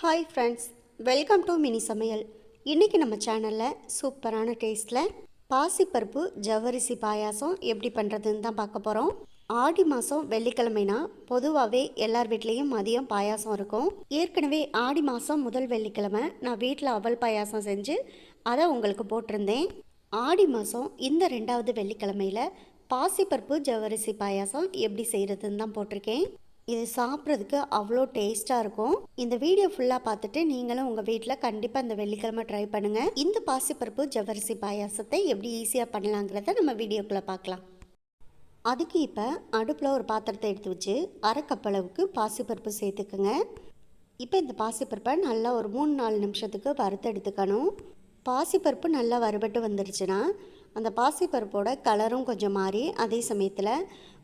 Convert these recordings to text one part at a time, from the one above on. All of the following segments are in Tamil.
Hi friends welcome to mini சமையல் இன்றைக்கி நம்ம சேனலில் சூப்பரான டேஸ்ட்டில் பாசிப்பருப்பு ஜவ்வரிசி பாயாசம் எப்படி பண்ணுறதுன்னு தான் பார்க்க போகிறோம் ஆடி மாதம் வெள்ளிக்கிழமைனா பொதுவாகவே எல்லார் வீட்லேயும் மதியம் பாயாசம் இருக்கும். ஏற்கனவே ஆடி மாதம் முதல் வெள்ளிக்கிழமை நான் வீட்டில் அவல் பாயாசம் செஞ்சு அதை உங்களுக்கு போட்டிருந்தேன். ஆடி மாதம் இந்த ரெண்டாவது வெள்ளிக்கிழமையில் பாசிப்பருப்பு ஜவ்வரிசி பாயாசம் எப்படி செய்கிறதுன்னு தான் போட்டிருக்கேன். இது சாப்பிட்றதுக்கு அவ்வளோ டேஸ்ட்டாக இருக்கும். இந்த வீடியோ ஃபுல்லாக பார்த்துட்டு நீங்களும் உங்கள் வீட்டில் கண்டிப்பாக இந்த வெள்ளிக்கிழமை ட்ரை பண்ணுங்கள் இந்த பாசிப்பருப்பு ஜவரிசி பாயாசத்தை எப்படி ஈஸியாக பண்ணலாங்கிறத நம்ம வீடியோக்குள்ளே பார்க்கலாம். அதுக்கு இப்போ அடுப்பில் ஒரு பாத்திரத்தை எடுத்து வச்சு அரை கப் அளவுக்கு பாசிப்பருப்பு சேர்த்துக்குங்க. இப்போ இந்த பாசிப்பருப்பை நல்லா ஒரு மூணு நாலு நிமிஷத்துக்கு வறுத்து எடுத்துக்கணும். பாசிப்பருப்பு நல்லா வறுபட்டு வந்துருச்சுன்னா அந்த பாசிப்பருப்போட கலரும் கொஞ்சம் மாறி அதே சமயத்தில்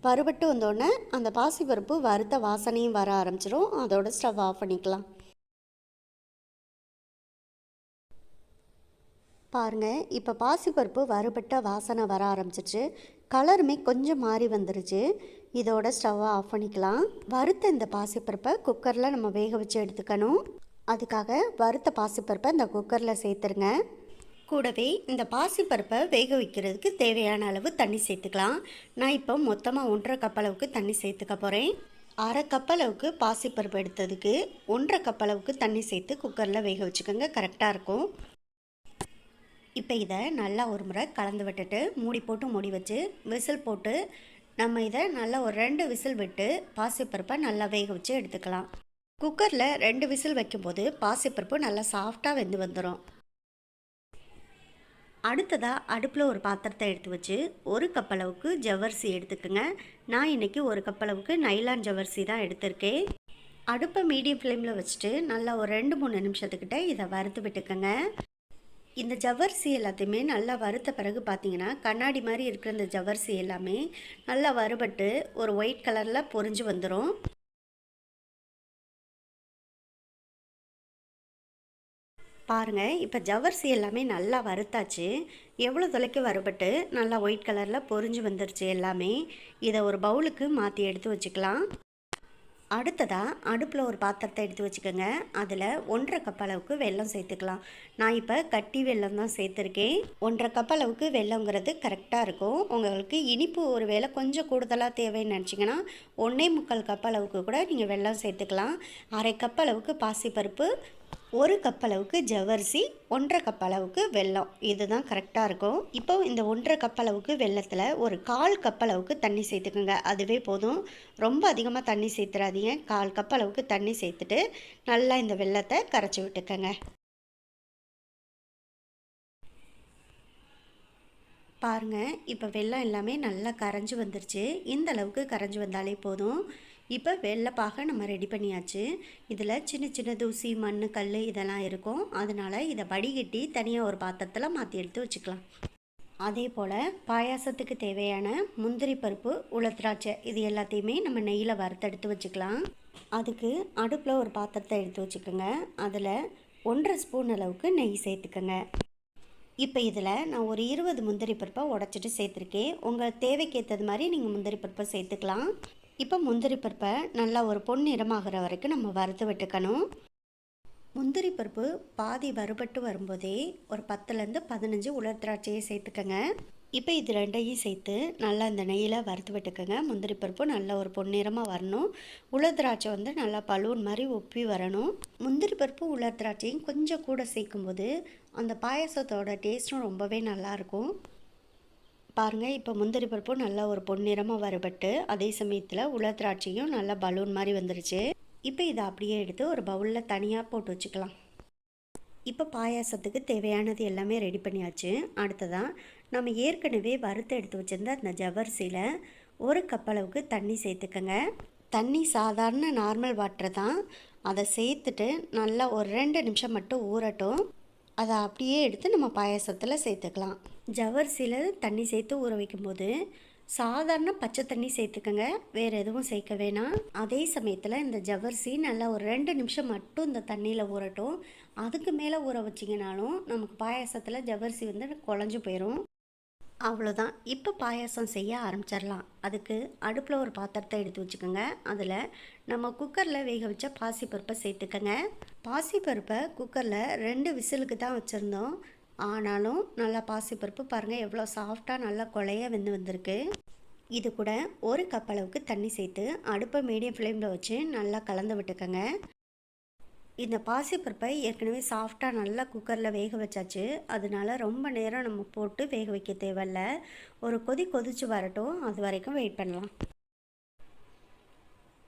வறுபட்டு வந்தோடனே அந்த பாசிப்பருப்பு வறுத்த வாசனையும் வர ஆரம்பிச்சிடும் அதோட ஸ்டவ் ஆஃப் பண்ணிக்கலாம். பாருங்கள் இப்போ பாசிப்பருப்பு வறுபட்ட வாசனை வர ஆரம்பிச்சிச்சு. கலருமே கொஞ்சம் மாறி வந்துருச்சு. இதோட ஸ்டவ்வை ஆஃப் பண்ணிக்கலாம். வறுத்த இந்த பாசிப்பருப்பை குக்கரில் நம்ம வேக வச்சு எடுத்துக்கணும். அதுக்காக வறுத்த பாசிப்பருப்பை இந்த குக்கரில் சேர்த்துருங்க. கூடவே இந்த பாசிப்பருப்பை வேக வைக்கிறதுக்கு தேவையான அளவு தண்ணி சேர்த்துக்கலாம். நான் இப்போ மொத்தமாக ஒன்றரை கப் அளவுக்கு தண்ணி சேர்த்துக்க போகிறேன் அரை கப் அளவுக்கு பாசிப்பருப்பு எடுத்ததுக்கு ஒன்றரை கப் அளவுக்கு தண்ணி சேர்த்து குக்கரில் வேக வச்சுக்கோங்க. கரெக்டாக இருக்கும். இப்போ இதை நல்லா ஒரு முறை கலந்து விட்டுட்டு மூடி போட்டு மூடி வச்சு விசில் போட்டு நம்ம இதை நல்லா ஒரு ரெண்டு விசில் விட்டு பாசிப்பருப்பை நல்லா வேக வச்சு எடுத்துக்கலாம். குக்கரில் ரெண்டு விசில் வைக்கும்போது பாசிப்பருப்பு நல்லா சாஃப்டாக வெந்து வந்துடும் அடுத்ததாக அடுப்பில் ஒரு பாத்திரத்தை எடுத்து வச்சு ஒரு கப் அளவுக்கு ஜவ்வரிசி எடுத்துக்கோங்க. நான் இன்றைக்கி ஒரு கப் அளவுக்கு நைலான் ஜவ்வரிசி தான் எடுத்திருக்கேன். அடுப்பை மீடியம் ஃப்ளேமில் வச்சுட்டு நல்லா ஒரு ரெண்டு மூணு நிமிஷத்துக்கிட்ட இதை வறுத்து விட்டுக்கோங்க. இந்த ஜவ்வரிசி எல்லாத்தையுமே நல்லா வறுத்த பிறகு பார்த்தீங்கன்னா கண்ணாடி மாதிரி இருக்கிற இந்த ஜவ்வரிசி எல்லாமே நல்லா வறுபட்டு ஒரு ஒயிட் கலரில் பொரிஞ்சு வந்துடும் பாருங்கள் இப்போ ஜவ்வரிசி எல்லாமே நல்லா வறுத்தாச்சு. எவ்வளோ தொலைக்கு வறுபட்டு நல்லா ஒயிட் கலரில் பொரிஞ்சு வந்துருச்சு எல்லாமே. இதை ஒரு பவுலுக்கு மாற்றி எடுத்து வச்சுக்கலாம். அடுத்ததாக அடுப்பில் ஒரு பாத்திரத்தை எடுத்து வச்சுக்கோங்க. அதில் ஒன்றரை கப் அளவுக்கு வெல்லம் சேர்த்துக்கலாம். நான் இப்போ கட்டி வெல்லம் தான் சேர்த்துருக்கேன். ஒன்றரை கப் அளவுக்கு வெல்லங்கிறது கரெக்டாக இருக்கும். உங்களுக்கு இனிப்பு ஒரு வேளை கொஞ்சம் கூடுதலாக தேவைன்னு நினச்சிங்கன்னா ஒன்றே முக்கால் கப் அளவுக்கு கூட நீங்கள் வெல்லம் சேர்த்துக்கலாம். அரை கப் அளவுக்கு பாசிப்பருப்பு ஒரு கப் அளவுக்கு ஜவ்வரிசி ஒன்றரை கப் அளவுக்கு வெல்லம். இதுதான் கரெக்டாக இருக்கும். இப்போ இந்த ஒன்றரை கப் அளவுக்கு வெள்ளத்தில் ஒரு கால் கப் அளவுக்கு தண்ணி சேர்த்துக்கோங்க. அதுவே போதும். ரொம்ப அதிகமாக தண்ணி சேர்த்துறாதீங்க. கால் கப் அளவுக்கு தண்ணி சேர்த்துட்டு நல்லா இந்த வெள்ளத்தை கரைச்சி விட்டுக்கோங்க. பாருங்கள் இப்போ வெள்ளம் எல்லாமே நல்லா கரைஞ்சி வந்துருச்சு. இந்த அளவுக்கு கரைஞ்சி வந்தாலே போதும். இப்போ வெள்ளைப்பாக நம்ம ரெடி பண்ணியாச்சு. இதில் சின்ன சின்ன தூசி மண் கல் இதெல்லாம் இருக்கும். அதனால் இதை வடிகட்டி தனியாக ஒரு பாத்திரத்தில் மாற்றி எடுத்து வச்சுக்கலாம். அதே போல் பாயாசத்துக்கு தேவையான முந்திரி பருப்பு உளத்திராட்சை இது எல்லாத்தையுமே நம்ம நெய்யில் வறுத்தெடுத்து வச்சுக்கலாம். அதுக்கு அடுப்பில் ஒரு பாத்திரத்தை எடுத்து வச்சுக்கோங்க. அதில் ஒன்றரை ஸ்பூன் அளவுக்கு நெய் சேர்த்துக்கோங்க. இப்போ இதில் நான் ஒரு இருபது முந்திரி பருப்பை உடச்சிட்டு சேர்த்துருக்கேன். உங்கள் தேவைக்கு ஏற்றது மாதிரி நீங்கள் முந்திரி பருப்பை சேர்த்துக்கலாம். இப்போ முந்திரி பருப்பை நல்லா ஒரு பொன் நிறமாகிற வரைக்கும் நம்ம வறுத்து விட்டுக்கணும். முந்திரி பருப்பு பாதி வறுபட்டு வரும்போதே ஒரு பத்துலேருந்து பதினஞ்சு உலர் திராட்சையை சேர்த்துக்கங்க. இப்போ இது ரெண்டையும் சேர்த்து நல்லா இந்த நெய்யில் வறுத்து விட்டுக்கோங்க. முந்திரி பருப்பு நல்லா ஒரு பொன்னிறமாக வரணும். உலர் திராட்சை வந்து நல்லா பலூன் மாதிரி ஒப்பி வரணும். முந்திரி பருப்பு உலர் திராட்சையும் கொஞ்சம் கூட சேர்க்கும்போது அந்த பாயசத்தோட டேஸ்ட்டும் ரொம்பவே நல்லாயிருக்கும் பாருங்கள் இப்போ முந்திரி பருப்பும் நல்லா ஒரு பொன்னிறமாக வறுபட்டு அதே சமயத்தில் உலர் திராட்சையும் நல்லா பலூன் மாதிரி வந்துருச்சு. இப்போ இதை அப்படியே எடுத்து ஒரு பவுலில் தனியாக போட்டு வச்சுக்கலாம். இப்போ பாயாசத்துக்கு தேவையானது எல்லாமே ரெடி பண்ணியாச்சு. அடுத்ததாக நம்ம ஏற்கனவே வறுத்து எடுத்து வச்சுருந்த அந்த ஜவரிசியில் ஒரு கப் அளவுக்கு தண்ணி சேர்த்துக்கங்க. தண்ணி சாதாரண நார்மல் வாட்டர் தான். அதை சேர்த்துட்டு நல்லா ஒரு ரெண்டு நிமிஷம் மட்டும் ஊறட்டும். அதை அப்படியே எடுத்து நம்ம பாயாசத்தில் சேர்த்துக்கலாம். ஜவரிசியில் தண்ணி சேர்த்து ஊற வைக்கும்போது சாதாரண பச்சை தண்ணி சேர்த்துக்கோங்க. வேறு எதுவும் சேர்க்க வேணாம். அதே சமயத்தில் இந்த ஜவரிசி நல்லா ஒரு ரெண்டு நிமிஷம் மட்டும் இந்த தண்ணியில் ஊறட்டும். அதுக்கு மேலே ஊற வச்சிங்கனாலும் நமக்கு பாயாசத்தில் ஜவரிசி வந்து குழஞ்சி போயிடும் அவ்வளோதான் இப்போ பாயாசம் செய்ய ஆரம்பிச்சிடலாம் அதுக்கு அடுப்பில் ஒரு பாத்திரத்தை எடுத்து வச்சுக்கோங்க. அதில் நம்ம குக்கரில் வேக வச்ச பாசிப்பருப்பை சேர்த்துக்கோங்க. பாசிப்பருப்பை குக்கரில் ரெண்டு விசிலுக்கு தான் வச்சுருந்தோம். ஆனாலும் நல்லா பாசிப்பருப்பு பாருங்கள் எவ்வளோ சாஃப்டாக நல்லா கொலைய வெந்து வந்திருக்கு. இது கூட ஒரு கப் அளவுக்கு தண்ணி சேர்த்து அடுப்பை மீடியம் ஃப்ளேமில் வச்சு நல்லா கலந்து விட்டுக்கோங்க. இந்த பாசிப்பருப்பை ஏற்கனவே சாஃப்டாக நல்லா குக்கரில் வேக வச்சாச்சு. அதனால ரொம்ப நேரம் நம்ம போட்டு வேக வைக்க தேவையில்ல. ஒரு கொதி கொதிச்சு வரட்டும். அது வரைக்கும் வெயிட் பண்ணலாம்.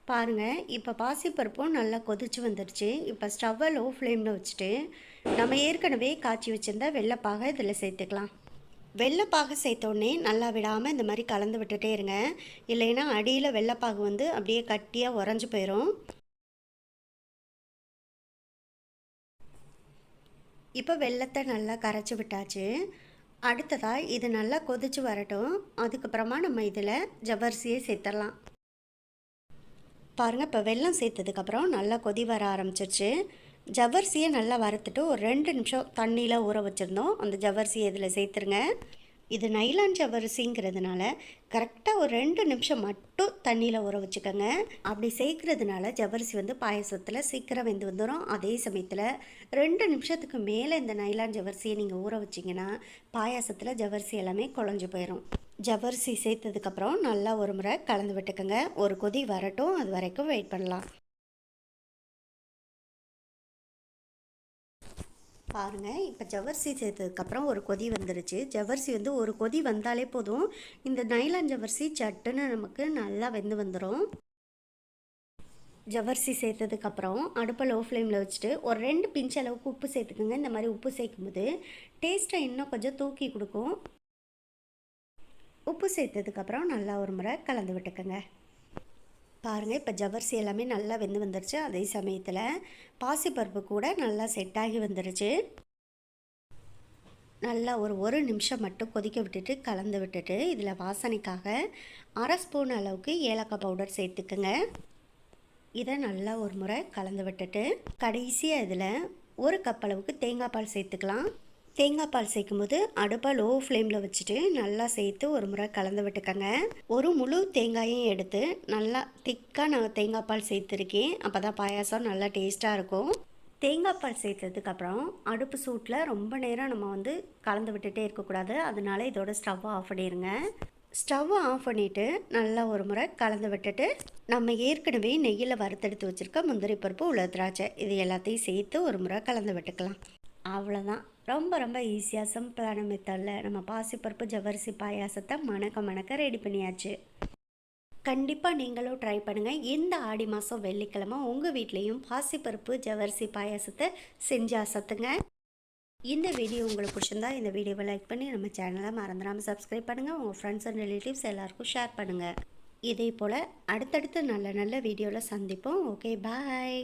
பாருங்கள் இப்போ பாசிப்பருப்பும் நல்லா கொதிச்சு வந்துடுச்சு இப்போ ஸ்டவ்வை லோ ஃப்ளேமில் வச்சுட்டு நம்ம ஏற்கனவே காய்ச்சி வச்சுருந்த வெள்ளைப்பாக இதில் சேர்த்துக்கலாம். வெள்ளைப்பாகு சேர்த்தோடனே நல்லா விடாமல் இந்த மாதிரி கலந்து விட்டுட்டே இருங்க. இல்லைன்னா அடியில் வெள்ளைப்பாகு வந்து அப்படியே கட்டியாக உறைஞ்சி போயிடும் இப்போ வெள்ளத்தை நல்லா கரைச்சி விட்டாச்சு. அடுத்ததாக இது நல்லா கொதிச்சு வரட்டும். அதுக்கப்புறமா நம்ம இதில் ஜவ்வரிசியை சேர்த்துடலாம் பாருங்கள் இப்போ வெல்லம் சேர்த்ததுக்கப்புறம் நல்லா கொதி வர ஆரம்பிச்சிருச்சு. ஜவ்வரிசியை நல்லா வறுத்துட்டு ஒரு ரெண்டு நிமிஷம் தண்ணியில் ஊற வச்சுருந்தோம். அந்த ஜவ்வரிசியை இதில் சேர்த்துருங்க. இது நைலான் ஜவ்வரிசிங்கிறதுனால கரெக்டாக ஒரு ரெண்டு நிமிஷம் மட்டும் தண்ணியில் ஊற வச்சுக்கோங்க. அப்படி சேர்க்கறதுனால ஜவ்வரிசி வந்து பாயசத்தில் சீக்கிரம் வெந்து வந்துடும் அதே சமயத்தில் ரெண்டு நிமிஷத்துக்கு மேலே இந்த நைலான் ஜவ்வரிசியை நீங்கள் ஊற வச்சிங்கன்னா பாயாசத்தில் ஜவ்வரிசி எல்லாமே குழஞ்சி போயிடும் ஜவ்வரிசி சேர்த்ததுக்கப்புறம் நல்லா ஒரு முறை கலந்து விட்டுக்கோங்க. ஒரு கொதி வரட்டும். அது வரைக்கும் வெயிட் பண்ணலாம். பாருங்கள் இப்போ ஜவ்வரிசி சேர்த்ததுக்கப்புறம் ஒரு கொதி வந்துருச்சு. ஜவ்வரிசி வந்து ஒரு கொதி வந்தாலே போதும். இந்த நைலான் ஜவர்சி சட்டுன்னு நமக்கு நல்லா வெந்து வந்துடும் ஜவ்வரிசி சேர்த்ததுக்கப்புறம் அடுப்பை லோ ஃப்ளேமில் வச்சுட்டு ஒரு ரெண்டு பிஞ்ச் அளவுக்கு உப்பு சேர்த்துக்குங்க. இந்த மாதிரி உப்பு சேர்க்கும்போது டேஸ்ட்டை இன்னும் கொஞ்சம் தூக்கி கொடுக்கும். உப்பு சேர்த்ததுக்கப்புறம் நல்லா ஒரு முறை கலந்து விட்டுக்கோங்க. பாருங்கள் இப்போ ஜவர்சி எல்லாமே நல்லா வெந்து வந்துருச்சு. அதே சமயத்தில் பாசிப்பருப்பு கூட நல்லா செட் ஆகி வந்துருச்சு. நல்லா ஒரு ஒரு நிமிஷம் மட்டும் கொதிக்க விட்டுட்டு கலந்து விட்டுட்டு இதில் வாசனைக்காக அரை ஸ்பூன் அளவுக்கு ஏலக்காய் பவுடர் சேர்த்துக்குங்க. இதை நல்லா ஒரு முறை கலந்து விட்டுட்டு கடைசியாக இதில் ஒரு கப் அளவுக்கு தேங்காய் பால் சேர்த்துக்கலாம். தேங்காய் பால் சேர்க்கும் போது அடுப்பை லோ ஃப்ளேமில் வச்சுட்டு நல்லா சேர்த்து ஒரு முறை கலந்து விட்டுக்கோங்க. ஒரு முழு தேங்காயும் எடுத்து நல்லா திக்காக நான் தேங்காய் பால் சேர்த்துருக்கேன். அப்போ தான் பாயாசம் நல்லா டேஸ்ட்டாக இருக்கும். தேங்காய் பால் சேர்த்ததுக்கப்புறம் அடுப்பு சூட்டில் ரொம்ப நேரம் நம்ம வந்து கலந்து விட்டுட்டே இருக்கக்கூடாது. அதனால இதோட ஸ்டவ்வை ஆஃப் பண்ணிடுங்க ஸ்டவ்வை ஆஃப் பண்ணிவிட்டு நல்லா ஒரு முறை கலந்து விட்டுட்டு நம்ம ஏற்கனவே நெய்யில் வறுத்தெடுத்து வச்சுருக்க முந்திரி பருப்பு உள்ள திராட்சை இது எல்லாத்தையும் சேர்த்து ஒரு முறை கலந்து விட்டுக்கலாம். அவ்வளோதான் ரொம்ப ரொம்ப ஈஸியாக சிம்பிளான மெத்தடில் நம்ம பாசிப்பருப்பு ஜவ்வரிசி பாயாசத்தை மணக்க மணக்க ரெடி பண்ணியாச்சு. கண்டிப்பாக நீங்களும் ட்ரை பண்ணுங்கள் இந்த ஆடி மாதம் வெள்ளிக்கிழமை உங்கள் வீட்லேயும் பாசிப்பருப்பு ஜவரிசி பாயாசத்தை செஞ்சு அசத்துங்க. இந்த வீடியோ உங்களுக்கு பிடிச்சிருந்தா இந்த வீடியோவை லைக் பண்ணி நம்ம சேனலை மறந்துடாமல் சப்ஸ்கிரைப் பண்ணுங்கள் உங்கள் ஃப்ரெண்ட்ஸ் அண்ட் ரிலேட்டிவ்ஸ் எல்லாருக்கும் ஷேர் பண்ணுங்கள் இதே போல் அடுத்தடுத்து நல்ல நல்ல வீடியோவில் சந்திப்போம். Okay bye